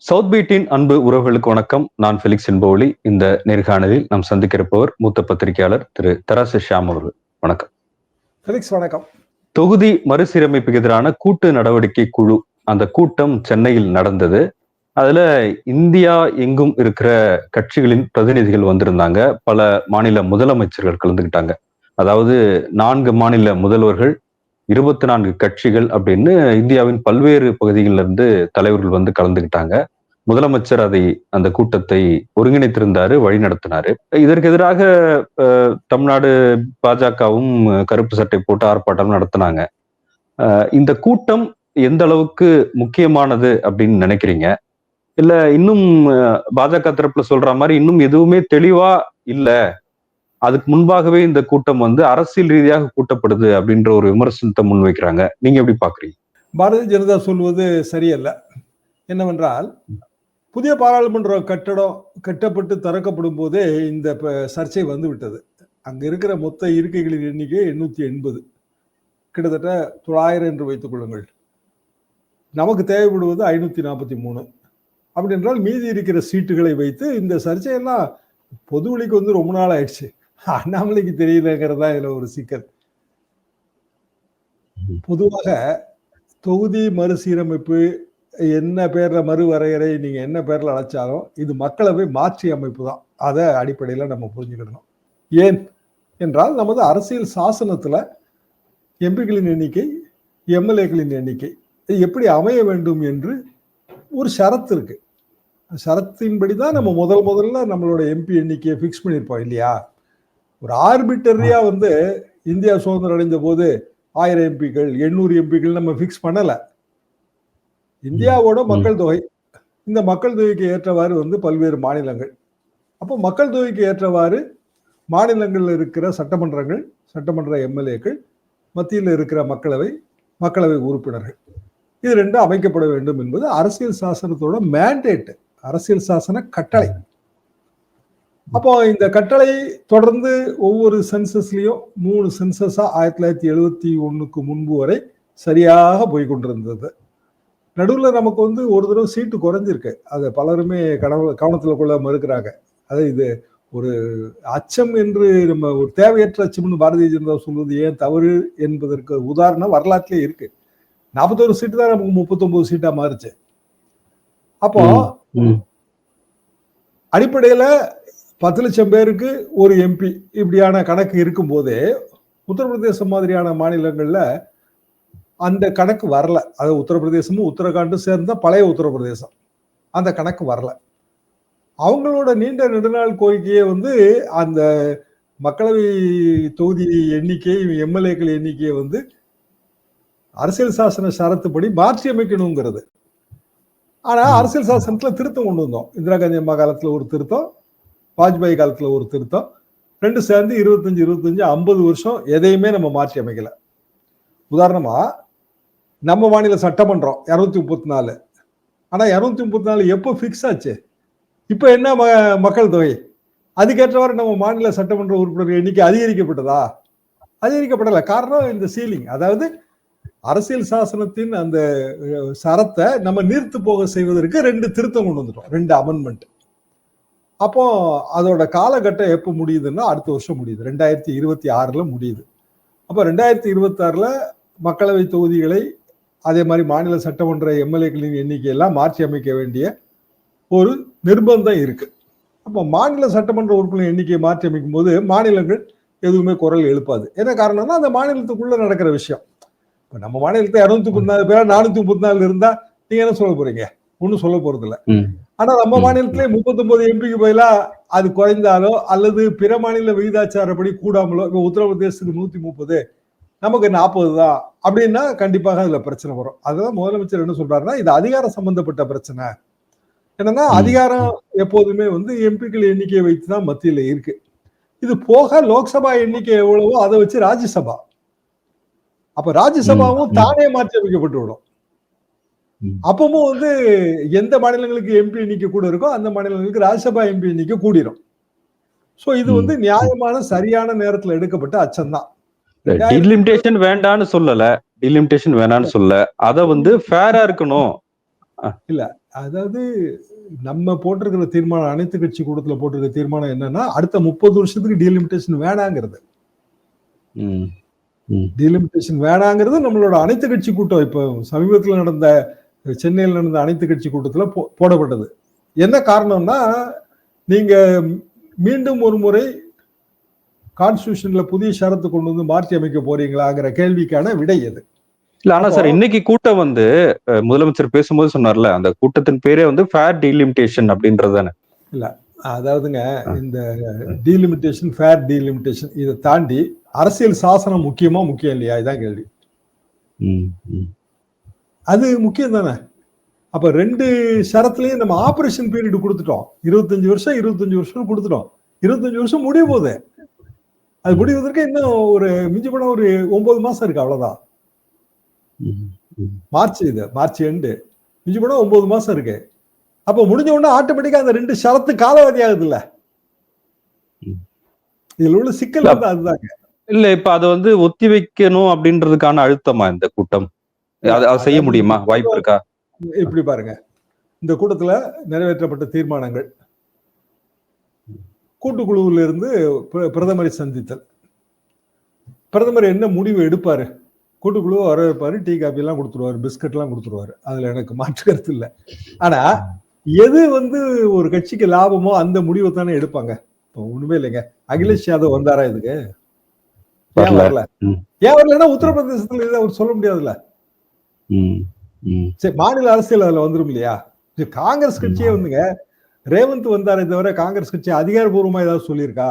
South பீட்டின் அன்பு உறவுகளுக்கு வணக்கம். நான் ஃபெலிக்ஸ் என்போலி இந்த நேர்காணலில் நாம் சந்திக்க இருப்பவர் மூத்த பத்திரிகையாளர் திரு தராசு ஷியாம் அவர்கள். வணக்கம். வணக்கம். தொகுதி மறுசீரமைப்புக்கு எதிரான கூட்டு நடவடிக்கை குழு அந்த கூட்டம் சென்னையில் நடந்தது. அதுல இந்தியா எங்கும் இருக்கிற கட்சிகளின் பிரதிநிதிகள் வந்திருந்தாங்க. பல மாநில முதலமைச்சர்கள் கலந்துக்கிட்டாங்க. அதாவது நான்கு மாநில முதல்வர்கள் இருபத்தி நான்கு கட்சிகள் அப்படின்னு இந்தியாவின் பல்வேறு பகுதிகளில் இருந்து தலைவர்கள் வந்து கலந்துக்கிட்டாங்க முதலமைச்சர் அதை அந்த கூட்டத்தை ஒருங்கிணைத்திருந்தாரு வழி நடத்தினாரு இதற்கு எதிராக தமிழ்நாடு பாஜகவும் கருப்பு சட்டை போட்டு ஆர்ப்பாட்டம் நடத்தினாங்க. இந்த கூட்டம் எந்த அளவுக்கு முக்கியமானது அப்படின்னு நினைக்கிறீங்க? இல்ல இன்னும் பாஜக தரப்புல சொல்ற மாதிரி இன்னும் எதுவுமே தெளிவா இல்லை? அதுக்கு முன்பாகவே இந்த கூட்டம் வந்து அரசியல் ரீதியாக கூட்டப்படுது அப்படின்ற ஒரு விமர்சனத்தை முன்வைக்கிறாங்க. நீங்க எப்படி பாக்குறீங்க? பாரதிய ஜனதா சொல்வது சரியல்ல. என்னவென்றால் புதிய பாராளுமன்ற கட்டடம் கட்டப்பட்டு திறக்கப்படும் போதே இந்த சர்ச்சை வந்து விட்டது அங்க இருக்கிற மொத்த இருக்கைகளின் எண்ணிக்கை எண்ணூத்தி எண்பது. கிட்டத்தட்ட தொள்ளாயிரம் என்று வைத்துக் கொள்ளுங்கள். நமக்கு தேவைப்படுவது ஐநூத்தி நாற்பத்தி மூணு. அப்படி என்றால் மீதி இருக்கிற சீட்டுகளை வைத்து இந்த சர்ச்சையெல்லாம் பொது வழிக்கு வந்து ரொம்ப நாள் ஆயிடுச்சு. அண்ணாமலைக்கு தெரியலங்கிறது தான் இதுல ஒரு சிக்கல் பொதுவாக தொகுதி மறுசீரமைப்பு என்ன பேர்ல மறுவரையறை நீங்க என்ன பேர்ல அழைச்சாலும் இது மக்களவை மாற்றி அமைப்பு தான். அதை அடிப்படையில நம்ம புரிஞ்சுக்கிடணும். ஏன் என்றால் நமது அரசியல் சாசனத்துல எம்பிகளின் எண்ணிக்கை எம்எல்ஏக்களின் எண்ணிக்கை எப்படி அமைய வேண்டும் என்று ஒரு ஷரத்து இருக்கு. ஷரத்தின்படி தான் நம்ம முதல் முதல்ல நம்மளோட எம்பி எண்ணிக்கையை ஃபிக்ஸ் பண்ணியிருப்போம் இல்லையா? ஒரு ஆர்பிட்டரியா வந்து இந்தியா சுதந்திரம் அடைந்த போது ஆயிரம் எம்பிக்கள் எண்ணூறு எம்பிக்கள் நம்ம ஃபிக்ஸ் பண்ணல. இந்தியாவோட மக்கள் தொகை இந்த மக்கள் தொகைக்கு ஏற்றவாறு வந்து பல்வேறு மாநிலங்கள். அப்போ மக்கள் தொகைக்கு ஏற்றவாறு மாநிலங்களில் இருக்கிற சட்டமன்றங்கள் சட்டமன்ற எம்எல்ஏக்கள் மத்தியில் இருக்கிற மக்களவை மக்களவை உறுப்பினர்கள். இது ரெண்டும் அமைக்கப்பட வேண்டும் என்பது அரசியல் சாசனத்தோட மேண்டேட் அரசியல் சாசன கட்டளை. அப்போ இந்த கட்டளை தொடர்ந்து ஒவ்வொரு சென்சஸ்லயும் மூணு சென்சஸா ஆயிரத்தி தொள்ளாயிரத்தி எழுபத்தி ஒண்ணுக்கு முன்பு வரை சரியாக போய் கொண்டிருந்தது நடுவில் நமக்கு வந்து ஒரு தடவை சீட்டு குறைஞ்சிருக்கு. அதை பலருமே கனவு கவனத்தில் கொள்ள மறுக்கிறாங்க. அது இது ஒரு அச்சம் என்று நம்ம ஒரு தேவையற்ற அச்சம்னு பாரதிய ஜனதா சொல்வது ஏன் தவறு என்பதற்கு உதாரணம் வரலாற்றிலே இருக்கு. நாற்பத்தோரு சீட்டு தான் நமக்கு முப்பத்தொன்பது சீட்டா மாறுச்சு. அப்போ அடிப்படையில பத்து லட்சம் பேருக்கு ஒரு எம்பி இப்படியான கணக்கு இருக்கும் போதே உத்தரப்பிரதேசம் மாதிரியான மாநிலங்கள்ல அந்த கணக்கு வரல. அது உத்தரப்பிரதேசமும் உத்தரகாண்டும் சேர்ந்த பழைய உத்தரப்பிரதேசம். அந்த கணக்கு வரல. அவங்களோட நீண்ட நெடுநாள் கோரிக்கையை வந்து அந்த மக்களவை தொகுதி எண்ணிக்கை எம்எல்ஏக்கள் எண்ணிக்கையை வந்து அரசியல் சாசன சரத்துப்படி மாற்றி அமைக்கணுங்கிறது ஆனா அரசியல் சாசனத்துல திருத்தம் கொண்டு வந்தோம். இந்திரா காந்தி அம்மா காலத்துல ஒரு திருத்தம் வாஜ்பாய் காலத்துல ஒரு திருத்தம். ரெண்டு சேர்ந்து இருபத்தஞ்சு இருபத்தஞ்சு ஐம்பது வருஷம் எதையுமே நம்ம மாற்றி அமைக்கல. உதாரணமா நம்ம மாநில சட்டமன்றம் இரநூத்தி முப்பத்தி நாலு ஆனா இரநூத்தி முப்பத்தி நாலு எப்போ ஃபிக்ஸ் ஆச்சு? இப்போ என்ன ம மக்கள் தொகை? அதுக்கேற்றவாறு நம்ம மாநில சட்டமன்ற உறுப்பினர் எண்ணிக்கை அதிகரிக்கப்பட்டதா? அதிகரிக்கப்படலை. காரணம் இந்த சீலிங் அதாவது அரசியல் சாசனத்தின் அந்த சரத்தை நம்ம நீர்த்து போக செய்வதற்கு ரெண்டு திருத்தம் கொண்டு வந்துட்டோம். ரெண்டு அமெண்ட்மெண்ட் அப்போ அதோட காலகட்டம் எப்போ முடியுதுன்னா அடுத்த வருஷம் முடியுது. ரெண்டாயிரத்தி இருபத்தி ஆறில் முடியுது. அப்போ ரெண்டாயிரத்தி இருபத்தாறில் மக்களவை தொகுதிகளை அதே மாதிரி மாநில சட்டமன்ற எம்எல்ஏக்களின் எண்ணிக்கையெல்லாம் மாற்றி அமைக்க வேண்டிய ஒரு நிர்பந்தம் இருக்குது அப்போ மாநில சட்டமன்ற உறுப்பினர் எண்ணிக்கையை மாற்றி அமைக்கும் போது மாநிலங்கள் எதுவுமே குரல் எழுப்பாது. என்ன காரணம்னா அந்த மாநிலத்துக்குள்ளே நடக்கிற விஷயம். இப்போ நம்ம மாநிலத்தை இரநூத்தி முப்பத்தி நாலு பேர் நானூற்றி முப்பத்தி நாலு இருந்தால் நீங்கள் என்ன சொல்ல போகிறீங்க ஒன்றும் சொல்ல போகிறதில்ல ஆனா நம்ம மாநிலத்திலே முப்பத்தி ஒன்பது எம்பிக்கு பதிலா அது குறைந்தாலோ அல்லது பிற மாநில விகிதாச்சாரப்படி கூடாமலோ இப்போ உத்தரப்பிரதேசத்துக்கு நூத்தி முப்பது நமக்கு நாற்பது தான் அப்படின்னா கண்டிப்பாக அதுல பிரச்சனை வரும். அதுதான் முதலமைச்சர் என்ன சொல்றாருன்னா இது அதிகாரம் சம்பந்தப்பட்ட பிரச்சனை. என்னன்னா அதிகாரம் எப்போதுமே வந்து எம்பிக்கள் எண்ணிக்கையை வைத்து தான் மத்தியில இருக்கு. இது போக லோக்சபா எண்ணிக்கை எவ்வளவோ அதை வச்சு ராஜ்யசபா. அப்ப ராஜ்யசபாவும் தானே மாற்றி அமைக்கப்பட்டு விடும் அப்பவும் வந்து எந்த மாநிலங்களுக்கு எம்பி எண்ணிக்கை கூட இருக்கோ அந்த மாநிலங்களுக்கு ராஜ்யசபா எம்பி எண்ணிக்கை கூடிரும். சோ இது வந்து நியாயமான சரியான நேரத்துல எடுக்கப்பட்ட அச்சம் தான் டிலிமிட்டேஷன் வேண்டான்னு சொல்லல. டிலிமிட்டேஷன் வேணான்னு சொல்ல அத வந்து ஃபேரா இருக்கணும். அதாவது நம்ம போட்டிருக்கிற தீர்மானம் அனைத்து கட்சி கூட்டத்துல போட்டிருக்கிற தீர்மானம் என்னன்னா அடுத்த முப்பது வருஷத்துக்கு டீலிமிட்டேஷன் வேணாங்கிறது. டீலிமிட்டேஷன் வேணாங்கிறது நம்மளோட அனைத்து கட்சி கூட்டம். இப்போ சமீபத்தில் நடந்த சென்னையில் நடந்த அனைத்து கட்சி கூட்டத்துல போ- போடப்பட்டது. என்ன காரணம்னா நீங்க மீண்டும் ஒரு முறை கான்ஸ்டியூஷன்ல புதிய ஷரத்து கொண்டு வந்து மாற்றி அமைக்க போறீங்களாங்கிற கேள்விக்கான விடை எது? இல்ல ஆனா சார் இன்னைக்கு கூட்டம் வந்து முதலமைச்சர் பேசும்போது சொன்னார்ல அந்த கூட்டத்தின் பேரே வந்து ஃபேர் டீலிமிட்டேஷன் அப்படின்றதானே அதாவதுங்க இந்த டீலிமிட்டேஷன் ஃபேர் டீலிமிட்டேஷன் இதை தாண்டி அரசியல் சாசனம் முக்கியமா முக்கியம் இல்லையா? இதான் கேள்வி. அது முக்கியம் தானே? அப்ப ரெண்டு ஷரத்துலயும் நம்ம ஆபரேஷன் பீரியட் கொடுத்துட்டோம். இருபத்தஞ்சு வருஷம் இருபத்தஞ்சு வருஷம் கொடுத்துட்டோம். இருபத்தஞ்சு வருஷம் முடிய போகுது. அது முடிவதற்கு இன்னும் ஒரு மிஞ்சி போனா ஒரு ஒன்பது மாசம் இருக்கு அவ்வளவுதான். மார்ச் இது மார்ச் எண்டு மிஞ்சி போனா ஒன்பது மாசம் இருக்கு. அப்ப முடிஞ்ச உடனே ஆட்டோமேட்டிக்கா அந்த ரெண்டு ஷரத்து காலாவதி ஆகுது இல்ல இதுல உள்ள சிக்கல் வந்து அதுதாங்க. இல்ல இப்ப அதை வந்து ஒத்தி வைக்கணும் அப்படின்றதுக்கான அழுத்தமா இந்த கூட்டம்? அது செய்ய முடியுமா? வாய்ப்பு இருக்கா? இப்படி பாருங்க. இந்த கூட்டத்துல நிறைவேற்றப்பட்ட தீர்மானங்கள். கூட்டுக்குழுவில் இருந்து பிர- பிரதமரை சந்தித்தல். பிரதமர் என்ன முடிவு எடுப்பாரு? கூட்டுக்குழு வர வைப்பாரு டீ காபி எல்லாம் கொடுத்துருவாரு பிஸ்கட் எல்லாம் கொடுத்துருவாரு. அதுல எனக்கு மாற்று கருத்து இல்லை. ஆனா எது வந்து ஒரு கட்சிக்கு லாபமோ அந்த முடிவை தானே எடுப்பாங்க. இப்போ ஒண்ணுமே இல்லைங்க. அகிலேஷ் யாதவ் வந்தாரா இதுக்கு? ஏன் வரல. ஏன் வரலன்னா உத்தரப்பிரதேசத்துல இதை அவர் சொல்ல முடியாதுல்ல. சரி மாநில அரசியல் அதுல வந்துரும் இல்லையா? காங்கிரஸ் கட்சியே வந்துங்க. ரேவந்த் வந்தாரே தவிர காங்கிரஸ் கட்சி அதிகாரப்பூர்வமா ஏதாவது சொல்லியிருக்கா?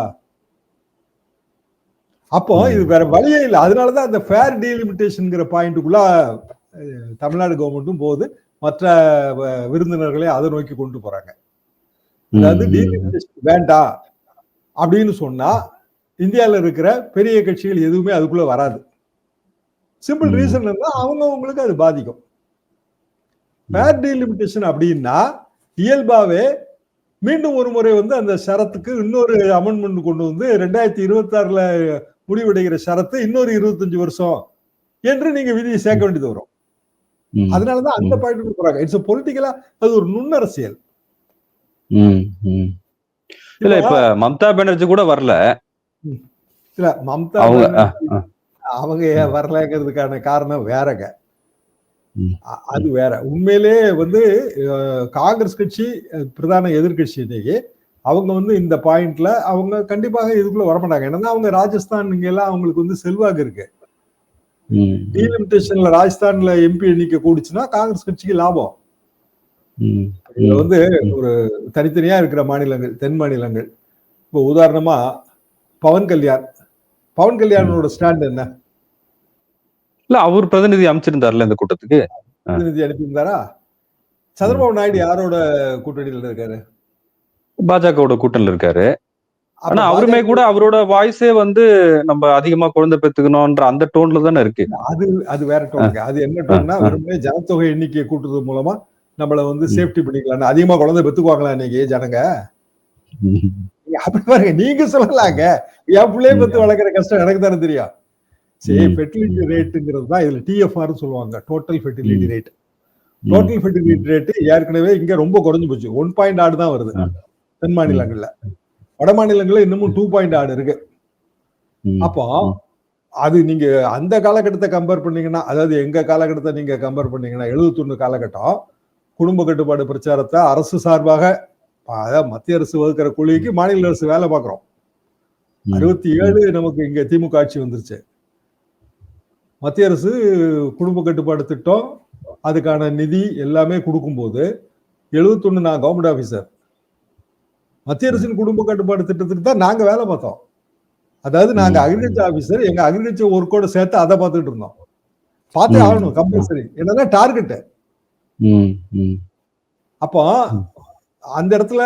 அப்போ இது வேற வழியே இல்லை. அதனாலதான் அந்த ஃபேர் டீலிமிட்டேஷன்ங்கிற பாயிண்ட்டுக்குள்ள தமிழ்நாடு கவர்மெண்ட்டும் போகுது. மற்ற விருந்தினர்களை அதை நோக்கி கொண்டு போறாங்க. அதாவது டீலிமிட்டேஷன் வேண்டாம் அப்படின்னு சொன்னா இந்தியால இருக்கிற பெரிய கட்சிகள் எதுவுமே அதுக்குள்ள வராது. சிம்பிள். ரீசன் இருந்தா அவங்க அவங்களுக்கு அது பாதிக்கும். ஃபேர் டீலிமிட்டேஷன் அப்படின்னா இயல்பாவே மீண்டும் ஒரு முறை வந்து அந்த ஷரத்துக்கு இன்னொரு அமெண்ட்மெண்ட் கொண்டு வந்து ரெண்டாயிரத்தி இருபத்தி ஆறுல முடிவடைகிற ஷரத்து இன்னொரு இருபத்தஞ்சு வருஷம் என்று நீங்க விதியை சேர்க்க வேண்டியது வரும். அதனாலதான் அந்த. பாயிண்ட் போறாங்க. இட்ஸ் பொலிட்டிக்கலா அது ஒரு நுண்ணரசியல். இல்ல இப்ப மம்தா பானர்ஜி கூட வரல. இல்ல மம்தா அவங்க வரலங்கிறதுக்கான காரணம் வேறங்க. அது வேற. உண்மையிலே வந்து காங்கிரஸ் கட்சி பிரதான எதிர்கட்சி இன்னைக்கு. அவங்க வந்து இந்த பாயிண்ட்ல அவங்க கண்டிப்பாக இதுக்குள்ள வரமாட்டாங்க. ஏன்னா அவங்க ராஜஸ்தான் இங்க எல்லாம் அவங்களுக்கு வந்து செல்வாக்கு இருக்கு. டீலிமிட்டேஷன்ல ராஜஸ்தான்ல எம்பி எண்ணிக்கை கூடுச்சுன்னா காங்கிரஸ் கட்சிக்கு லாபம். இதுல. வந்து ஒரு தனித்தனியா இருக்கிற மாநிலங்கள் தென் மாநிலங்கள். இப்போ உதாரணமா பவன் கல்யாண். பவன் கல்யாணோட ஸ்டாண்ட் என்ன? இல்ல அவர் பிரதிநிதி அமைச்சிருந்தார்ல இந்த கூட்டத்துக்கு. பிரதிநிதி அனுப்பியிருந்தாரா? சந்திரபாபு நாயுடு யாரோட கூட்டணியில இருக்காரு? பாஜகவோட கூட்டணில இருக்காரு. ஆனா அவருமே கூட அவரோட வாய்ஸே வந்து நம்ம அதிகமா குழந்தை பெத்துக்கணும்ன்ற அந்த டோன்ல தானே இருக்கு. அது அது வேற டோனுங்க அது என்ன டோன்னா. வெறுமனே ஜனத்தொகை எண்ணிக்கையை கூட்டுறது மூலமா நம்மள வந்து சேஃப்டி பண்ணிக்கலாம் அதிகமா குழந்தை பெத்துக்குவாங்களா இன்னைக்கு ஜனங்க? அப்படி பாருங்க நீங்க சொல்லலாங்க. என் பிள்ளைய பெத்து வளர்க்குற கஷ்டம் எனக்கு தானே தெரியும். சரி. ஃபெர்டிலிட்டி ரேட்டுங்கிறது தான் இதுல டிஎஃப்ஆர் சொல்லுவாங்க total fertility. Rate total fertility rate ஏற்கனவே இங்க ரொம்ப குறைஞ்சு போச்சு. ஒன் பாயிண்ட் ஆடு தான் வருது. தென் மாநிலங்கள்ல. வட மாநிலங்கள்ல இன்னமும் டூ பாயிண்ட் ஆடு இருக்கு. அப்போ அது நீங்க அந்த காலகட்டத்தை கம்பேர் பண்ணீங்கன்னா அதாவது எங்க காலகட்டத்தை நீங்க கம்பேர் பண்ணீங்கன்னா எழுபத்தொன்னு காலகட்டம் குடும்ப கட்டுப்பாடு பிரச்சாரத்தை அரசு சார்பாக அதாவது மத்திய அரசு வகுக்கிற குழுவிக்கு மாநில அரசு வேலை பார்க்குறோம். அறுபத்தி ஏழு நமக்கு இங்க திமுக ஆட்சி வந்துருச்சு. மத்திய அரசு குடும்ப கட்டுப்பாடு திட்டம் அதுக்கான நிதி எல்லாமே கொடுக்கும்போது எழுபத்தொன்னு நான் கவர்மெண்ட் ஆபீசர் மத்திய அரசின் குடும்ப கட்டுப்பாடு திட்டத்துக்கு தான் நாங்க வேலை பார்த்தோம். அதாவது நாங்க. அக்ரிகல்ச்சர் ஆபீசர் எங்க அக்ரிகல்ச்சர் ஒர்க்கோட சேர்த்து அதை பார்த்துட்டு இருந்தோம். பார்த்தே. ஆகணும் கம்பல்சரி என்னன்னா டார்கெட் ம், ம், அப்போ அந்த இடத்துல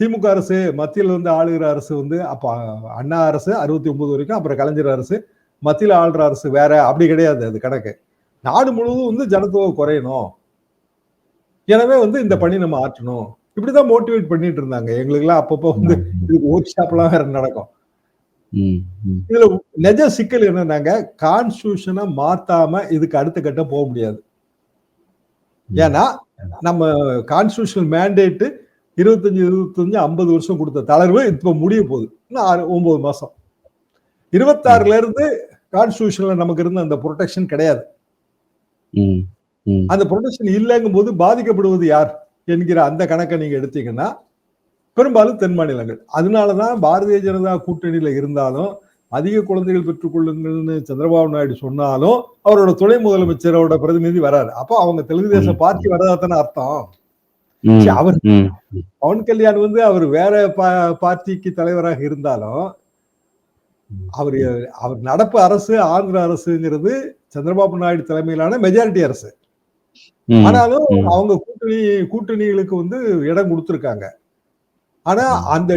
திமுக அரசு மத்தியில் வந்து ஆளுகிற அரசு வந்து அப்ப அண்ணா அரசு அறுபத்தி ஒன்பது வரைக்கும் அப்புறம் கலைஞர் அரசு மத்தியில் ஆளுற அரசு வேற அப்படி கிடையாது அது கணக்கு. நாடு முழுவதும் வந்து ஜனத்தொகை குறையணும். எனவே வந்து இந்த பணி நம்ம ஆற்றணும். இப்படிதான் மோட்டிவேட் பண்ணிட்டு இருந்தாங்க. எங்களுக்கெல்லாம் அப்பப்போ வந்து இதுக்கு ஒர்க் ஷாப்லாம் வேற நடக்கும். இதுல நிஜ சிக்கல் என்னன்னாங்க கான்ஸ்டியூஷனை மாத்தாம இதுக்கு அடுத்த கட்டம் போக முடியாது. ஏன்னா நம்ம கான்ஸ்டியூஷனல் மேண்டேட் இருபத்தஞ்சு இருபத்தஞ்சு ஐம்பது வருஷம் கொடுத்த தளர்வு இப்ப முடிய போகுது. இன்னும் ஆறு ஒன்பது மாசம். இருபத்தாறுல இருந்து கான்ஸ்டியூஷன்ல நமக்கு இருந்த அந்த ப்ரொடெக்ஷன் கிடையாது. அந்த ப்ரொடெக்ஷன் இல்லைங்கும் போது பாதிக்கப்படுவது யார் என்கிற அந்த கணக்கை நீங்க எடுத்தீங்கன்னா பெரும்பாலும் தென் மாநிலங்கள். அதனாலதான் பாரதிய ஜனதா கூட்டணியில இருந்தாலும் அதிக குழந்தைகள் பெற்றுக் கொள்ளுங்கள்னு சந்திரபாபு நாயுடு சொன்னாலும் அவரோட துணை முதலமைச்சரோட பிரதிநிதி வராரு. அப்போ அவங்க தெலுங்கு தேசம் பார்ட்டி வரதாத்தானே அர்த்தம்? அவர் பவன் கல்யாண் வந்து அவர் வேற பார்ட்டிக்கு தலைவராக இருந்தாலும் அவர் அவர் நடப்பு அரசு ஆந்திர அரசுங்கிறது சந்திரபாபு நாயுடு தலைமையிலான மெஜாரிட்டி அரசு. ஆனாலும். அவங்க கூட்டணி கூட்டணிகளுக்கு வந்து இடம் கொடுத்திருக்காங்க. ஆனா அந்த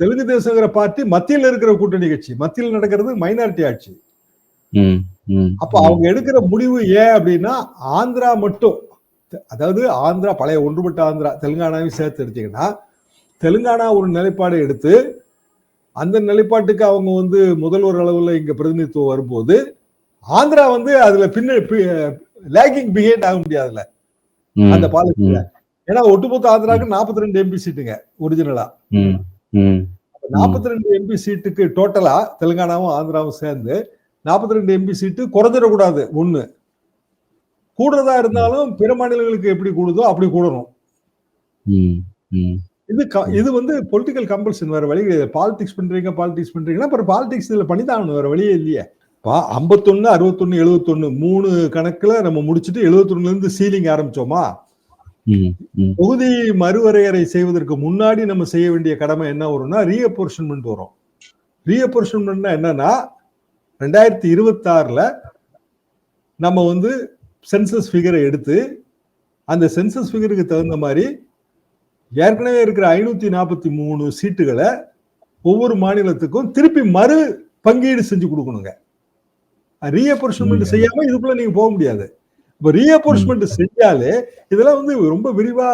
தெலுங்கு தேசங்கிற பார்ட்டி மத்தியில் இருக்கிற கூட்டணி கட்சி. மத்தியில் நடக்கிறது மைனாரிட்டி ஆட்சி. அப்ப அவங்க எடுக்கிற முடிவு ஏன் அப்படின்னா ஆந்திரா மட்டும். அதாவது ஆந்திரா பழைய ஒன்றுபட்ட ஆந்திரா தெலுங்கானாவையும் சேர்த்து எடுத்தீங்கன்னா தெலுங்கானா ஒரு நிலைப்பாடை எடுத்து அந்த நிலைப்பாட்டுக்கு அவங்க வந்து முதல்வர் அளவுல இங்க பிரதிநிதித்துவம் வரும்போது ஆந்திரா வந்து அதுல பின்ன லேக்கிங் பிஹேட் ஆக முடியாதுல்ல. ம், அந்த பாலிசியில ஏன்னா ஒட்டுமொத்த ஆந்திராவுக்கு 42 ரெண்டு எம்பி சீட்டுங்க ஒரிஜினலா 42 ரெண்டு எம்பி சீட்டுக்கு டோட்டலா தெலுங்கானாவும் ஆந்திராவும் சேர்ந்து 42 ரெண்டு எம்பி சீட்டு குறைஞ்சிடக்கூடாது ஒண்ணு. கூடுறதா இருந்தாலும் பிற மாநிலங்களுக்கு எப்படி கூடுதோ அப்படி கூடணும். இது இது வந்து பொலிட்டிக்கல் கம்பல்ஷன் வேற வழி கிடையாது. பாலிடிக்ஸ் பண்றீங்க பாலிடிக்ஸ் பண்றீங்கன்னா அப்புறம் பாலிடிக்ஸ் இதுல பண்ணிதான் வேற வழியே இல்லையே. பா ஐம்பத்தொன்னு அறுபத்தொன்னு எழுபத்தொன்னு மூணு கணக்குல நம்ம முடிச்சுட்டு எழுபத்தொன்னுல இருந்து சீலிங் ஆரம்பிச்சோமா? தொகுதி மறுவரையறை செய்வதற்கு முன்னாடி நம்ம செய்ய வேண்டிய கடமை என்ன வரும்னா ரீஅப்போர்ஷன்மெண்ட் வரும். ரீஅப்போர்ஷன்மெண்ட்னா என்னன்னா ரெண்டாயிரத்தி இருபத்தி ஆறுல நம்ம வந்து சென்சஸ் ஃபிகரை எடுத்து அந்த சென்சஸ் ஃபிகருக்கு தகுந்த மாதிரி ஏற்கனவே இருக்கிற ஐநூத்தி நாற்பத்தி மூணு சீட்டுகளை ஒவ்வொரு மாநிலத்துக்கும் திருப்பி மறு பங்கீடு செஞ்சு கொடுக்கணுங்க. ரீஅப்போர்ஷன்மெண்ட் செய்யாம இதுக்குள்ள நீங்க போக முடியாது. இப்ப ரீஅப்போர்ஷன்மெண்ட் செஞ்சாலே இதெல்லாம் வந்து ரொம்ப விரிவா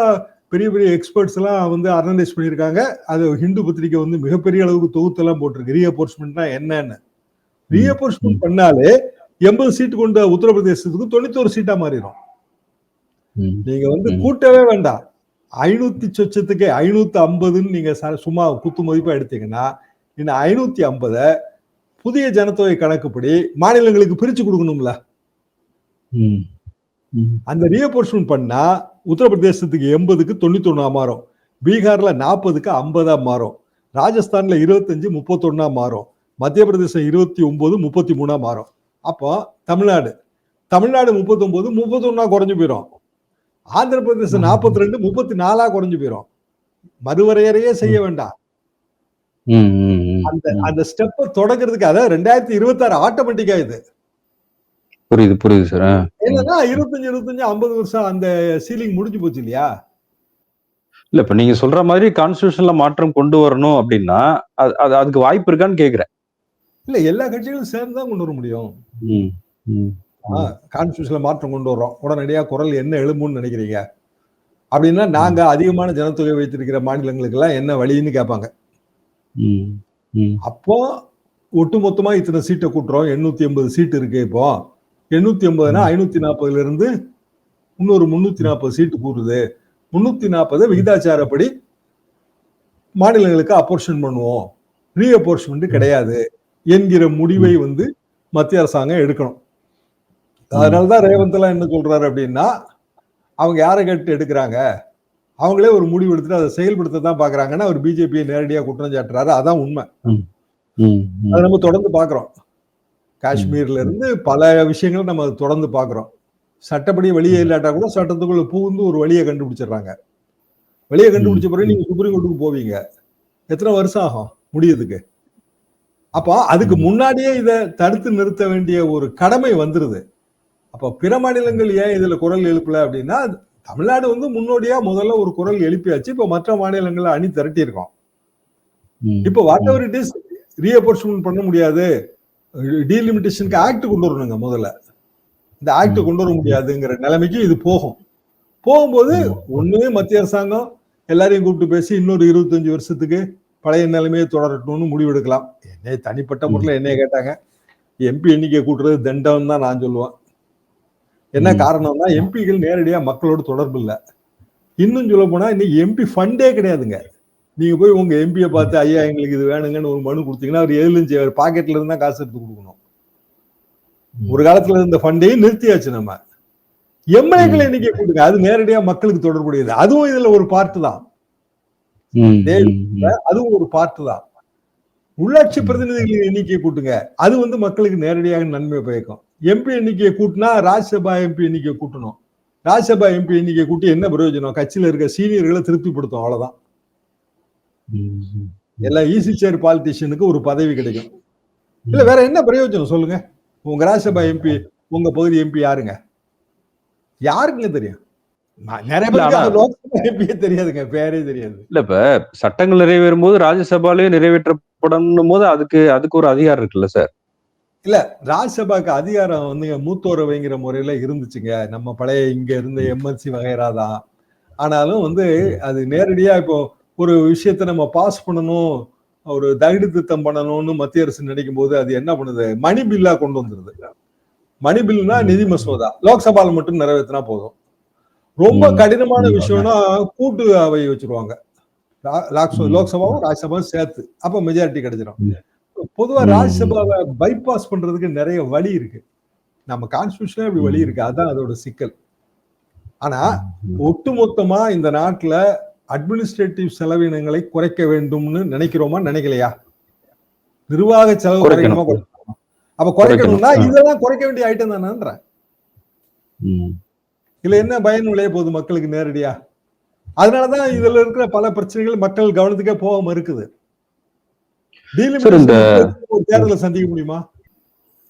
பெரிய பெரிய எக்ஸ்பர்ட்ஸ் எல்லாம் வந்து அனலைஸ் பண்ணியிருக்காங்க. அது ஹிந்து பத்திரிக்கை வந்து மிகப்பெரிய அளவுக்கு தொகுத்தெல்லாம் போட்டிருக்கு. ரீஅப்போர்ஷன்மெண்ட்னா என்னன்னு. ரீஅப்போர்ஷன்மெண்ட் பண்ணாலே எண்பது சீட்டு கொண்ட உத்தரப்பிரதேசத்துக்கு தொண்ணூத்தோரு சீட்டா மாறிடும் நீங்க வந்து. கூட்டவே வேண்டாம். ஐநூத்தி சொச்சத்துக்கே ஐநூத்தி ஐம்பதுன்னு நீங்க சும்மா குத்து மதிப்பா எடுத்தீங்கன்னா இந்த ஐநூத்தி ஐம்பத புதிய ஜனத்தொகை கணக்குப்படி மாநிலங்களுக்கு பிரிச்சு கொடுக்கணும்ல. அந்த ரீஅப்போர்ஷன்மெண்ட் பண்ணா உத்தரப்பிரதேசத்துக்கு எண்பதுக்கு தொண்ணூத்தொன்னா மாறும். பீகார்ல நாற்பதுக்கு ஐம்பதா மாறும். ராஜஸ்தான்ல இருபத்தஞ்சு முப்பத்தொன்னா மாறும். மத்திய பிரதேசம் இருபத்தி ஒன்பது முப்பத்தி மூணா மாறும். அப்போ தமிழ்நாடு. தமிழ்நாடு முப்பத்தி ஒன்பது முப்பத்தொன்னா குறைஞ்சு போயிடும் ஆந்திர பிரதேசம் நாற்பத்தி ரெண்டு முப்பத்தி நாலா குறைஞ்சு போயிடும் மறுவரையறையே செய்ய வேண்டாம். அந்த அந்த ஸ்டெப்பை தொடங்குறதுக்கு அதாவது ரெண்டாயிரத்தி இருபத்தி ஆறு ஆட்டோமேட்டிக்கா இது. புரியுது புரியுது சார். என்னன்னா இருபத்தஞ்சு இருபத்தஞ்சு ஐம்பது வருஷம் அந்த சீலிங் முடிஞ்சு போச்சு இல்லையா? இல்ல இப்ப நீங்க சொல்ற மாதிரி கான்ஸ்டியூஷன்ல மாற்றம் கொண்டு வரணும் அப்படின்னா அது அது- அதுக்கு வாய்ப்பு இருக்கான்னு கேக்குறேன். இல்ல எல்லா கட்சிகளும் சேர்ந்து தான் கொண்டு வர முடியும். கான்ஸ்டியூஷன்ல மாற்றம் கொண்டு வர்றோம். உடனடியா குரல் என்ன எழும்பும்னு நினைக்கிறீங்க? அப்படின்னா நாங்க அதிகமான ஜனத்தொகை வைத்திருக்கிற மாநிலங்களுக்கு எல்லாம் என்ன வழின்னு கேட்பாங்க. அப்போ ஒட்டுமொத்தமா இத்தனை சீட்டை கூட்டுறோம். எண்ணூத்தி எண்பது சீட் இருக்கு இப்போ. எண்ணூத்தி எண்பதுனா ஐநூத்தி நாற்பதுல இருந்து இன்னொரு முன்னூத்தி நாற்பது சீட்டு கூடுது. முன்னூத்தி நாற்பது விகிதாச்சாரப்படி மாநிலங்களுக்கு அப்போர்ஷன் பண்ணுவோம். ரீஅப்போர்ஷன்மெண்ட் கிடையாது என்கிற முடிவை வந்து மத்திய அரசாங்கம் எடுக்கணும். அதனாலதான் ரேவந்த் எல்லாம் என்ன சொல்றாரு அப்படின்னா அவங்க யாரை கேட்டு எடுக்கிறாங்க? அவங்களே ஒரு முடிவு எடுத்துட்டு அதை செயல்படுத்த தான் பாக்குறாங்கன்னா அவர் பிஜேபியை நேரடியா குற்றம் சாட்டுறாரு. அதான் உண்மை. அதை நம்ம தொடர்ந்து பாக்குறோம் காஷ்மீர்ல இருந்து பல விஷயங்களை நம்ம தொடர்ந்து பாக்குறோம் சட்டப்படி வெளியே இல்லாட்டா கூட சட்டத்துக்குள்ள பூந்து ஒரு வழியை கண்டுபிடிச்சிடுறாங்க. வெளியே கண்டுபிடிச்ச பிறகு நீங்க சுப்ரீம் கோர்ட்டுக்கு போவீங்க. எத்தனை வருஷம் ஆகும் முடியறதுக்கு? அப்போ அதுக்கு முன்னாடியே இதை தடுத்து நிறுத்த வேண்டிய ஒரு கடமை வந்துருது. அப்போ பிற மாநிலங்கள் ஏன் இதுல குரல் எழுப்பல அப்படின்னா தமிழ்நாடு வந்து முன்னோடியா முதல்ல ஒரு குரல் எழுப்பியாச்சு. இப்போ மற்ற மாநிலங்களை அணி திரட்டி இருக்கோம் இப்போ whatever it is reapportionment பண்ண முடியாது. டீலிமிட்டேஷனுக்கு ஆக்ட் கொண்டு வரணுங்க முதல்ல. இந்த ஆக்ட். கொண்டு வர முடியாதுங்கிற நிலைமைக்கு இது போகும். போகும்போது ஒண்ணு மத்திய அரசாங்கம் எல்லாரையும் கூப்பிட்டு பேசி இன்னொரு இருபத்தஞ்சு வருஷத்துக்கு பழைய நிலைமையை தொடரட்டும்னு முடிவெடுக்கலாம். என்னை தனிப்பட்ட முறையில் என்னைய கேட்டாங்க. எம்பி எண்ணிக்கை கூட்டுறது தண்டம் தான் நான் சொல்லுவேன். என்ன. காரணம்னா எம்பிகள் நேரடியா மக்களோட தொடர்பு இல்லை. இன்னும் சொல்ல போனா இன்னைக்கு எம்பி ஃபண்டே கிடையாதுங்க. நீங்க போய் உங்க எம்பியை பார்த்து ஐயா எங்களுக்கு இது வேணுங்கன்னு ஒரு மனு கொடுத்தீங்கன்னா அவர் எதுலும் செய்வார் பாக்கெட்ல இருந்தா காசு எடுத்து கொடுக்கணும். ஒரு காலத்துல இருந்த ஃபண்டையும் நிறுத்தியாச்சு நம்ம. எம்எல்ஏக்கள் எண்ணிக்கை கூட்டுங்க. அது நேரடியா மக்களுக்கு தொடர்புடையது. அதுவும் இதுல ஒரு பார்ட் தான். அதுவும் ஒரு பார்ட் தான். உள்ளாட்சி பிரதிநிதிகளின் எண்ணிக்கையை கூட்டுங்க. அது வந்து மக்களுக்கு நேரடியாக நன்மை பயக்கும். எம்பி எண்ணிக்கையை கூட்டினா ராஜ்யசபா எம்பி எண்ணிக்கையை கூட்டணும். ராஜ்யசபா எம்பி எண்ணிக்கையை கூட்டி என்ன பிரயோஜனம்? கட்சியில இருக்க சீனியர்களை திருப்திப்படுத்தும். அவ்வளவுதான். எல்லாம் ஈசி சேர் பாலிட்டிஷியனுக்கு ஒரு பதவி கிடைக்கும். இல்ல வேற என்ன பிரயோஜனம் சொல்லுங்க? உங்க ராஜ்யசபா எம்பி உங்க பகுதி எம்பி யாருங்க? யாருக்குங்க தெரியும். இல்ல, தெரியாதுங்க பேரே தெரியாது. இல்ல இப்ப சட்டங்கள் நிறைவேறும் போது ராஜ்யசபாலே நிறைவேற்றப்படணும் போது அதுக்கு அதுக்கு ஒரு அதிகாரம் இருக்குல்ல சார்? ராஜ்யசபாக்கு அதிகாரம் வந்து மூத்தோரவைங்கிற முறையில இருந்துச்சுங்க. நம்ம பழைய இங்க இருந்த எம்எல்சி வகைரா தான். ஆனாலும் வந்து அது நேரடியா இப்போ ஒரு விஷயத்தை நம்ம பாஸ் பண்ணணும் ஒரு தகுதி திருத்தம் பண்ணணும்னு மத்திய அரசு நினைக்கும் போது அது என்ன பண்ணுது? மணி பில்லா கொண்டு வந்துருது. மணி பில்னா நிதி மசோதா. லோக்சபால மட்டும் நிறைவேற்றினா போதும். ரொம்ப. கடினமான. விஷயம்னா கூட்டு அவை வச்சிருவாங்க. லோக்சபாவும் ராஜ்யசபாவும் சேர்த்து. அப்ப மெஜாரிட்டி கிடைச்சிடும் பொதுவா. ராஜ்யசபாவை பைபாஸ் பண்றதுக்கு நிறைய வழி இருக்கு. நம்ம கான்ஸ்டியூஷனே அப்படி வழி இருக்கு. அதான் அதோட சிக்கல். ஆனா ஒட்டுமொத்தமா இந்த நாட்டுல அட்மினிஸ்ட்ரேட்டிவ் செலவினங்களை குறைக்க வேண்டும்னு நினைக்கிறோமா நினைக்கலையா? நிர்வாக செலவு குறைக்கணும். அப்ப குறைக்கணும்னா குறைக்கணும். இதெல்லாம் குறைக்க வேண்டிய ஐட்டம் தானேன்றேன். இதுல என்ன பயன் விளைய போகுது மக்களுக்கு நேரடியா? அதனாலதான் இதுல இருக்கிற பல பிரச்சனைகள் மக்கள் கவனத்துக்கே போகாம இருக்குது. தேர்தலை சந்திக்க முடியுமா?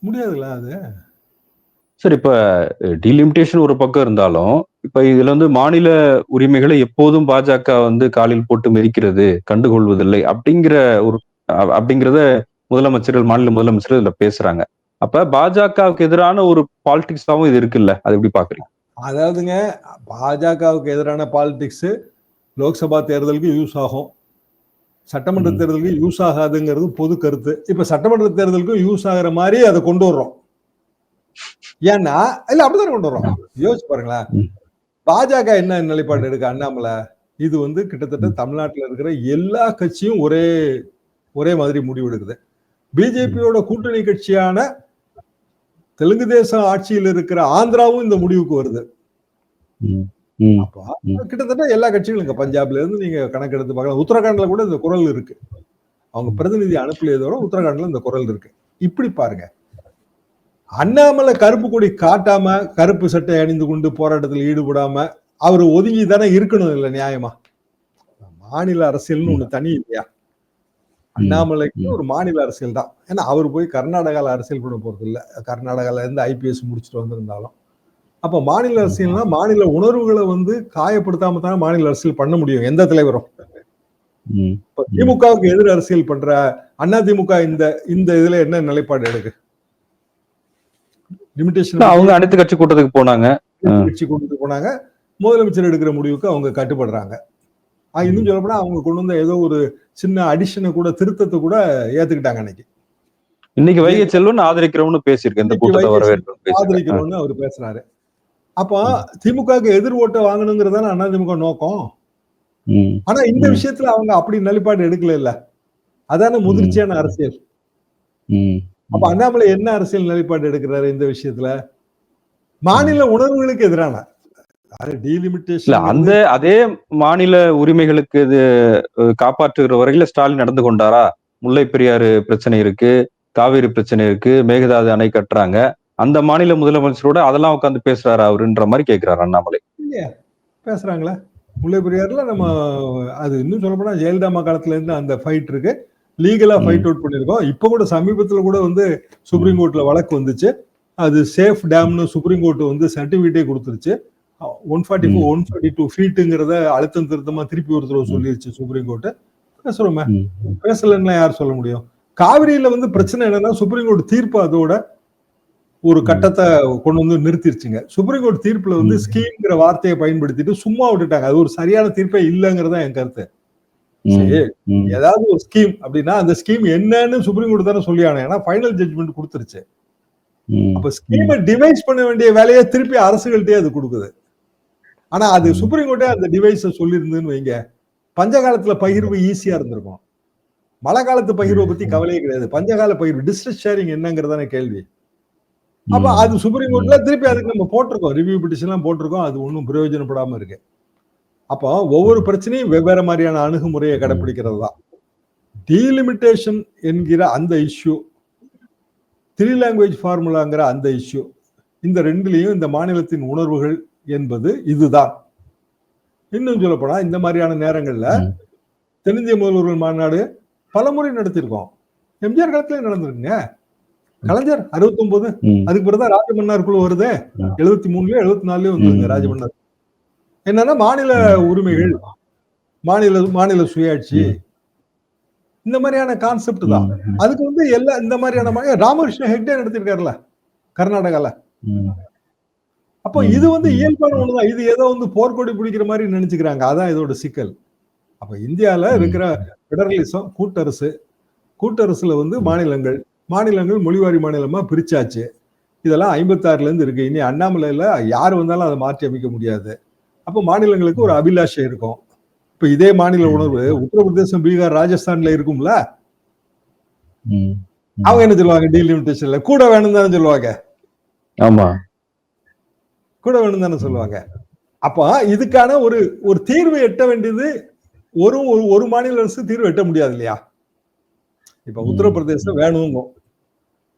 முடியாதுல்ல அது. சார் இப்ப டீலிமிட்டேஷன் ஒரு பக்கம் இருந்தாலும் இப்ப இதுல வந்து மாநில உரிமைகளை எப்போதும் பாஜக வந்து காலில் போட்டு மிதிக்கிறது கண்டுகொள்வதில்லை அப்படிங்கிற ஒரு அப்படிங்கிறத முதலமைச்சர்கள் மாநில முதலமைச்சர்கள் இதுல பேசுறாங்க. அப்ப பாஜகவுக்கு எதிரான ஒரு பாலிடிக்ஸாவும் இது இருக்குல்ல? அது எப்படி பாக்குறீங்க? அதாவதுங்க பாஜகவுக்கு எதிரான பாலிடிக்ஸ் லோக்சபா தேர்தலுக்கு யூஸ் ஆகும். சட்டமன்ற. தேர்தலுக்கு யூஸ் ஆகாதுங்கிறது பொது கருத்து. இப்ப சட்டமன்ற தேர்தலுக்கும் யூஸ் ஆகுற மாதிரி அதை கொண்டு வர்றோம். ஏன்னா இல்ல அப்படித்தானே கொண்டு வர்றோம்? யோசிச்சு பாருங்களேன். பாஜக என்ன நிலைப்பாடு எடுக்க? அண்ணாமலை இது வந்து கிட்டத்தட்ட தமிழ்நாட்டுல இருக்கிற எல்லா கட்சியும் ஒரே ஒரே மாதிரி முடிவு எடுக்குது. பிஜேபியோட கூட்டணி கட்சியான தெலுங்கு தேசம் ஆட்சியில் இருக்கிற ஆந்திராவும் இந்த முடிவுக்கு வருது. கிட்டத்தட்ட எல்லா கட்சிகளும் இங்க பஞ்சாப்ல இருந்து நீங்க கணக்கெடுத்து பார்க்கலாம். உத்தரகாண்ட்ல கூட இந்த குரல் இருக்கு. அவங்க பிரதிநிதி அனுப்பலையே தவிர உத்தரகாண்ட்ல இந்த குரல் இருக்கு. இப்படி பாருங்க. அண்ணாமலை கருப்பு கொடி காட்டாம கருப்பு சட்டை அணிந்து கொண்டு போராட்டத்தில் ஈடுபடாம அவர் ஒதுங்கி தானே இருக்கணும் இல்ல நியாயமா? மாநில அரசியல்னு ஒண்ணு தனி இல்லையா? அண்ணாமலைக்கு ஒரு மாநில அரசியல் தான். ஏன்னா அவர் போய் கர்நாடகால அரசியல் பண்ண போறது இல்ல. கர்நாடகால இருந்து ஐபிஎஸ் முடிச்சுட்டு வந்திருந்தாலும். அப்ப மாநில அரசியல்னா மாநில உணர்வுகளை வந்து காயப்படுத்தாம தான் மாநில அரசியல் பண்ண முடியும். எந்த தலைவரும். திமுகவுக்கு எதிர் அரசியல் பண்ற அண்ணா திமுக இந்த இந்த இதுல என்ன நிலைப்பாடு எடுக்கு? லிமிடேஷன் அவங்க அனைத்து கட்சி கூட்டத்துக்கு போனாங்க. கட்சி கொண்டு போனாங்க. முதலமைச்சர் எடுக்கிற முடிவுக்கு அவங்க கட்டுப்படுறாங்க. இன்னும் சொல்ல போனா அவங்க கொண்டு வந்த ஏதோ ஒரு சின்ன அடிஷனை கூட திருத்தத்தை கூட ஏத்துக்கிட்டாங்க அன்னைக்கு. இன்னைக்கு வைகை செல்வன் ஆதரிக்கிறவனு பேசியிருக்கேன் இந்த கூட்டத்தை பேசியிருக்கேன் ஆதரிக்கணும்னு அவர் பேசுறாரு. அப்போ திமுகவுக்கு எதிர் ஓட்டை வாங்கணுங்கிறதான அண்ணா திமுக நோக்கம். ஆனா இந்த. விஷயத்துல அவங்க அப்படி நிலைப்பாடு எடுக்கல இல்ல. அதான முதிர்ச்சியான அரசியல். அப்ப அண்ணாமலை என்ன அரசியல் நிலைப்பாடு எடுக்கிறாரு இந்த விஷயத்துல? மாநில உணர்வுகளுக்கு எதிரான. அந்த அதே மாநில உரிமைகளுக்கு இது காப்பாற்றுகிற வரையில ஸ்டாலின் நடந்து கொண்டாரா? முல்லை பெரியாறு பிரச்சனை இருக்கு காவேரி பிரச்சனை இருக்கு மேகதாது அணை கட்டுறாங்க. அந்த மாநில முதலமைச்சரோட அதெல்லாம் உட்காந்து பேசுறாரு அவருன்ற மாதிரி கேக்குறாரு அண்ணாமலை. பேசுறாங்களே. முல்லை பெரியாறுல நம்ம அது இன்னும் சொல்ல போனா ஜெயலலிதா காலத்துல இருந்து அந்த ஃபைட் இருக்கு. லீகலா. ஃபைட் அவுட் பண்ணிருக்கோம். இப்ப கூட சமீபத்துல கூட வந்து சுப்ரீம் கோர்ட்ல வழக்கு வந்துச்சு. அது சேஃப் டேம்னு சுப்ரீம் கோர்ட் வந்து சர்டிபிகேட்டே கொடுத்துருச்சு. One forty four one forty two ஃபீட்டுங்கிறத அழுத்தம் திருத்தமா திருப்பி ஒரு தடவை சொல்லிருச்சு சுப்ரீம் கோர்ட் பேசுறோமே. பேசலன்னா யார் சொல்ல முடியும்? காவிரியில வந்து பிரச்சனை என்னன்னா சுப்ரீம் கோர்ட் தீர்ப்பு அதோட ஒரு கட்டத்தை கொண்டு வந்து நிறுத்திருச்சுங்க. சுப்ரீம் கோர்ட் தீர்ப்புல வந்து. ஸ்கீம்ங்கிற வார்த்தையை பயன்படுத்திட்டு சும்மா விட்டுட்டாங்க. அது ஒரு சரியான தீர்ப்பே இல்லைங்கிறதா என் கருத்து. ஏதாவது ஒரு ஸ்கீம் அப்படின்னா அந்த ஸ்கீம் என்னன்னு சுப்ரீம் கோர்ட் தானே சொல்லி ஆனேன் ஏன்னா ஃபைனல் ஜட்மெண்ட் கொடுத்துருச்சு. அப்ப ஸ்கீமை டிவைஸ் பண்ண வேண்டிய வேலையை திருப்பி அரசுகள்கிட்டயே அது கொடுக்குது. ஆனா அது. சுப்ரீம் கோர்ட்டே அந்த டிவைஸ சொல்லியிருந்ததுன்னு வைங்க. பஞ்சகாலத்துல பகிர்வு ஈஸியா இருந்திருக்கும். மழை காலத்து பகிர்வை பத்தி கவலையே கிடையாது. பஞ்சகால பகிர்வு டிஸ்ட்ரிக்ட் ஷேரிங் என்னங்கிறதான கேள்வி. அப்ப. அது சுப்ரீம் கோர்ட்ல திருப்பி அதுக்கு நம்ம போட்டிருக்கோம். ரிவ்யூ பிட்டிஷன் எல்லாம் போட்டிருக்கோம். அது ஒன்றும் பிரயோஜனப்படாம இருக்கு. அப்போ ஒவ்வொரு பிரச்சனையும் வெவ்வேறு மாதிரியான அணுகுமுறையை கடைபிடிக்கிறது தான் டீலிமிட்டேஷன் என்கிற அந்த இஷ்யூ த்ரீ லாங்குவேஜ் ஃபார்முலாங்கிற அந்த இஷ்யூ இந்த ரெண்டுலையும் இந்த மாநிலத்தின் உணர்வுகள் என்பது இதுதான் இன்னும் சொல்ல போனா இந்த மாதிரியான நேரங்கள்ல. தென்னிந்திய முதல்வர்கள் மாநாடு பலமுறை நடத்தியிருக்கோம் எம்ஜிஆர் காலத்துல நடந்திருக்குங்க கலைஞர் அறுபத்தொன்பது ம். அதுக்கு பிறகுதான் ராஜமன்னார் குழு வருது. எழுபத்தி மூணுலயோ எழுபத்தி நாலுலயோ வந்ததுங்க ம். ராஜமன்னார் என்னன்னா மாநில. உரிமைகள் மாநில மாநில சுயாட்சி. இந்த மாதிரியான கான்செப்ட் தான். அதுக்கு வந்து எல்லா இந்த மாதிரியான ராமகிருஷ்ண ஹெக்டே நடத்திருக்காருல்ல கர்நாடகால. அப்போ. இது வந்து. இயல்பான ஒண்ணுதான் இது ஏதோ வந்து போர்க்கொடி பிடிக்கிற மாதிரி நினைச்சுக்கிறாங்க அதான் இதோட சிக்கல் அப்ப இந்தியால. இருக்கிற பெடரலிசம் கூட்டரசு கூட்டரசுல வந்து மாநிலங்கள் மாநிலங்கள் மொழிவாரி மாநிலமா பிரிச்சாச்சு இதெல்லாம் ஐம்பத்தாறுல இருந்து இருக்கு இனி அண்ணாமலையில யார் வந்தாலும் அதை மாற்றி அமைக்க முடியாது அப்போ மாநிலங்களுக்கு ஒரு அபிலாஷை இருக்கும். இப்ப இதே மாநில உணர்வு உத்தரப்பிரதேசம் பீகார் ராஜஸ்தான்ல இருக்கும்ல. அவங்க என்ன சொல்லுவாங்க? டீலிமிட்டேஷன்ல கூட வேணும் தானே சொல்லுவாங்க. ஆமா. கூட வேணும் தானே சொல்லுவாங்க. அப்ப இதுக்கான ஒரு ஒரு தீர்வு எட்ட வேண்டியது ஒரு ஒரு- மாநில அரசு தீர்வு எட்ட முடியாது இல்லையா? இப்ப. உத்தரப்பிரதேசம் வேணுங்கும்.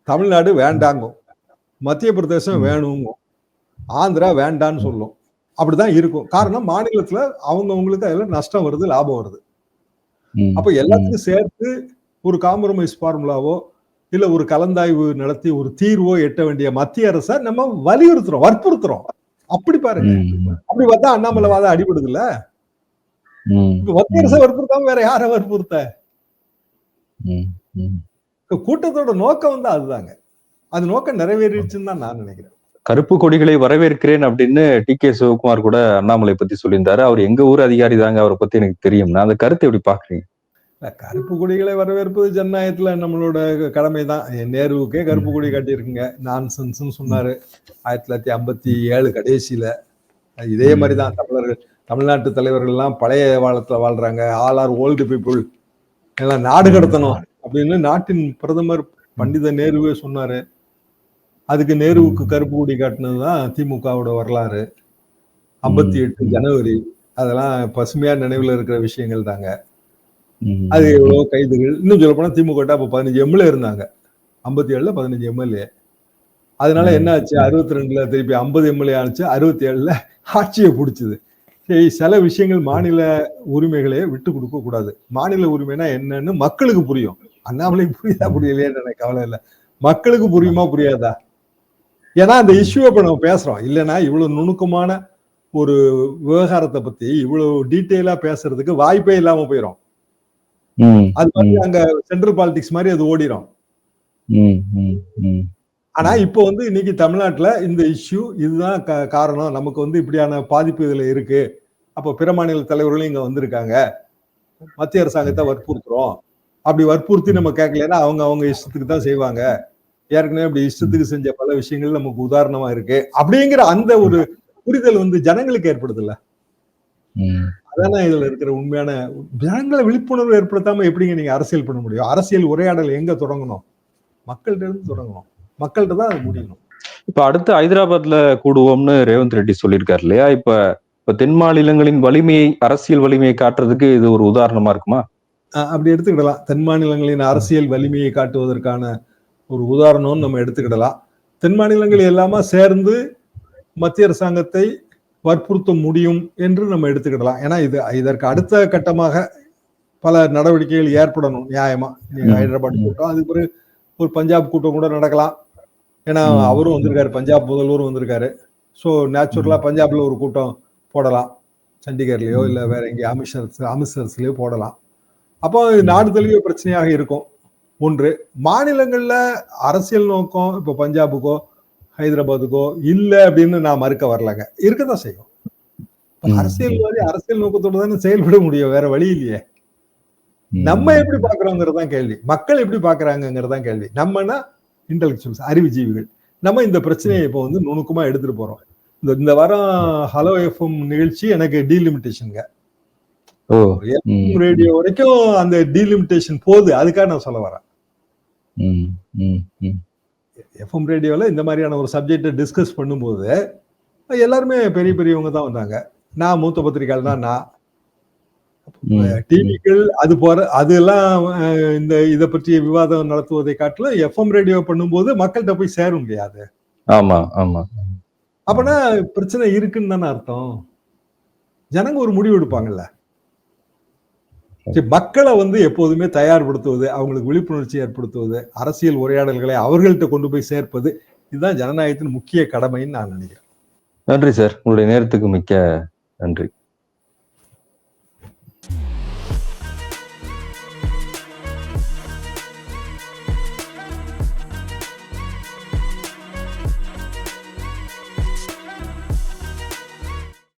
தமிழ்நாடு வேண்டாங்கும். மத்திய பிரதேசம். வேணுங்கும். ஆந்திரா வேண்டான்னு சொல்லும். அப்படிதான் இருக்கும். காரணம் மாநிலத்துல அவங்க அவங்களுக்கு அதுல நஷ்டம் வருது லாபம் வருது. அப்ப எல்லாத்துக்கும் சேர்த்து ஒரு காம்ப்ரமைஸ் ஃபார்முலாவோ இல்ல ஒரு கலந்தாய்வு நடத்தி ஒரு தீர்வோ எட்ட வேண்டிய மத்திய அரசை நம்ம வலியுறுத்துறோம் வற்புறுத்துறோம். அப்படி பாருங்க. அப்படி பார்த்தா அண்ணாமலை வாதம் அடிபடுது இல்ல மத்திய அரசை வற்புறுத்தாம வேற யாரை வற்புறுத்த? கூட்டத்தோட நோக்கம் வந்து அதுதாங்க. அது நோக்கம் நிறைவேறிடுச்சுன்னு தான் நான் நினைக்கிறேன். கருப்பு கொடிகளை வரவேற்கிறேன் அப்படின்னு டி கே சிவகுமார் கூட அண்ணாமலை பத்தி சொல்லியிருந்தாரு. அவர் எங்க ஊர் அதிகாரி தாங்க அவரை பத்தி எனக்கு தெரியும் நான் அந்த கருத்தை எப்படி பாக்குறீங்க கருப்பு கொடிகளை வரவேற்பது ஜனநாயகத்துல நம்மளோட கடமை தான் நேருவுக்கே கருப்பு கொடி காட்டியிருக்குங்க. நான் சொன்னாரு. ஆயிரத்தி தொள்ளாயிரத்தி ஐம்பத்தி ஏழு கடைசியில. இதே. மாதிரி தான் தமிழர்கள் தமிழ்நாட்டு தலைவர்கள் எல்லாம் பழைய காலத்துல வாழ்றாங்க. All are old people. எல்லாம் நாடு கடத்தணும் அப்படின்னு நாட்டின் பிரதமர் பண்டித நேருவே சொன்னாரு. அதுக்கு நேருவுக்கு கருப்பு கொடி காட்டினதுதான் திமுகவோட வரலாறு. ஐம்பத்தி எட்டு ஜனவரி அதெல்லாம் பசுமையா நினைவுல இருக்கிற விஷயங்கள் தாங்க. அது எவ்வளவு கைதுகள். இன்னும் சொல்ல போனா திமுக அப்ப பதினஞ்சு எம்எல்ஏ இருந்தாங்க. ஐம்பத்தி ஏழுல பதினஞ்சு எம்எல்ஏ அதனால. என்ன ஆச்சு அறுபத்தி ரெண்டுல திருப்பி ஐம்பது எம்எல்ஏ ஆச்சு அறுபத்தி ஏழுல ஆட்சியை பிடிச்சது. சரி சில விஷயங்கள் மாநில உரிமைகளே விட்டு கொடுக்க கூடாது. மாநில உரிமைனா என்னன்னு மக்களுக்கு புரியும். அண்ணாமலைக்கு புரியுதா புரியலையான்னு எனக்கு கவலை இல்லை. மக்களுக்கு புரியுமா புரியாதா? ஏன்னா அந்த இஷ்யூ இப்ப நம்ம பேசுறோம். இல்லைன்னா இவ்வளவு நுணுக்கமான ஒரு விவகாரத்தை பத்தி இவ்வளவு டீட்டெயிலா பேசுறதுக்கு வாய்ப்பே இல்லாம போயிடும். அது மாதிரி அங்க சென்ட்ரல் பாலிடிக்ஸ் மாதிரி அது ஓடிடும். ஆனா இப்போ வந்து இன்னைக்கு தமிழ்நாட்டுல இந்த இஷ்யூ இதுதான் காரணம். நமக்கு வந்து இப்படியான பாதிப்பு இதுல இருக்கு. அப்போ பிற மாநில தலைவர்களும் இங்க வந்திருக்காங்க. மத்திய அரசாங்கத்தை வற்புறுத்துறோம். அப்படி வற்புறுத்தி நம்ம கேட்கலன்னா அவங்க அவங்க இஷ்டத்துக்கு தான் செய்வாங்க. ஏற்கனவே அப்படி இஷ்டத்துக்கு செஞ்ச பல விஷயங்கள் நமக்கு உதாரணமா இருக்கு. அப்படிங்கிற அந்த ஒரு புரிதல் வந்து ஜனங்களுக்கு ஏற்படுது இல்ல ம். அதானே இதுல இருக்கிற உண்மையான ஜனங்களை விழிப்புணர்வு ஏற்படுத்தாம எப்படிங்க நீங்க அரசியல் பண்ண முடியும்? அரசியல் உரையாடல் எங்க தொடங்கணும்? மக்கள்கிட்ட இருந்து தொடங்கணும். மக்கள்கிட்ட தான் அது முடியணும். இப்ப அடுத்து ஹைதராபாத்ல கூடுவோம்னு ரேவந்த் ரெட்டி சொல்லியிருக்காரு இல்லையா? இப்ப இப்ப தென் மாநிலங்களின் வலிமையை அரசியல் வலிமையை காட்டுறதுக்கு இது ஒரு உதாரணமா இருக்குமா? அப்படி எடுத்துக்கிடலாம். தென் மாநிலங்களின் அரசியல் வலிமையை காட்டுவதற்கான ஒரு உதாரணம்னு நம்ம எடுத்துக்கிடலாம். தென் மாநிலங்கள் எல்லாமா சேர்ந்து மத்திய அரசாங்கத்தை வற்புறுத்த முடியும் என்று நம்ம எடுத்துக்கிடலாம். ஏன்னா இது இதற்கு அடுத்த கட்டமாக பல நடவடிக்கைகள் ஏற்படணும் நியாயமா. நீங்க. ஹைதராபாத் கூட்டம் அதுக்கு பிறகு ஒரு பஞ்சாப் கூட்டம் கூட நடக்கலாம். ஏன்னா. அவரும் வந்திருக்காரு பஞ்சாப் முதல்வரும் வந்திருக்காரு. ஸோ நேச்சுரலா பஞ்சாப்ல ஒரு கூட்டம் போடலாம். சண்டிகர்லயோ இல்ல வேற எங்கேயோ அமிர்தசரஸ் அமிர்தசரஸ்லயோ போடலாம். அப்போ நாடு தழுவிய பிரச்சனையாக இருக்கும். ஒன்று மாநிலங்கள்ல அரசியல் நோக்கம் இப்போ பஞ்சாபுக்கோ ஹைதராபாத்துக்கோ இல்ல அப்படின்னு நான் மறுக்க வரலங்க. இருக்கதான் செய்யும். அரசியல்வாதி அரசியல் நோக்கத்தோட தானே செயல்பட முடியும் வேற வழி இல்லையே. நம்ம எப்படி பாக்குறோங்கிறது தான் கேள்வி. மக்கள் எப்படி பாக்குறாங்கிறது தான் கேள்வி. நம்மனா இன்டெலெக்சுவல்ஸ் அறிவுஜீவிகள். நம்ம இந்த பிரச்சனையை இப்போ வந்து நுணுக்கமா எடுத்துட்டு போறோம். இந்த- இந்த வாரம் ஹலோ எஃப்எம் நிகழ்ச்சி எனக்கு டீலிமிட்டேஷனுங்க ரேடியோ வரைக்கும் அந்த டீலிமிட்டேஷன் போகுது. அதுக்காக நான் சொல்ல வரேன். எஃப்எம் ரேடியோவில் இந்த மாதிரியான ஒரு சப்ஜெக்டை டிஸ்கஸ் பண்ணும்போது எல்லாருமே பெரிய பெரியவங்க தான் வந்தாங்க. நான் மூத்த பத்திரிகையாளர் தான் நான். ம், டிவிக்கள் அது போற அதெல்லாம் இந்த இதை பற்றிய விவாதம் நடத்துவதை காட்டிலும் எஃப்எம் ரேடியோ பண்ணும்போது மக்கள்கிட்ட போய் சேர முடியாது ஆமா ஆமா. அப்பனா பிரச்சனை இருக்குன்னு தானே அர்த்தம். ஜனங்க ஒரு முடிவு எடுப்பாங்கல்ல. மக்களை வந்து எப்போதுமே தயார்படுத்துவது அவங்களுக்கு விழிப்புணர்ச்சி ஏற்படுத்துவது அரசியல் உரையாடல்களை அவர்கள்ட்ட கொண்டு போய் சேர்ப்பது இதுதான் ஜனநாயகத்தின் முக்கிய கடமைன்னு நான் நினைக்கிறேன். நன்றி சார். உங்களுடைய நேரத்துக்கு மிக்க நன்றி.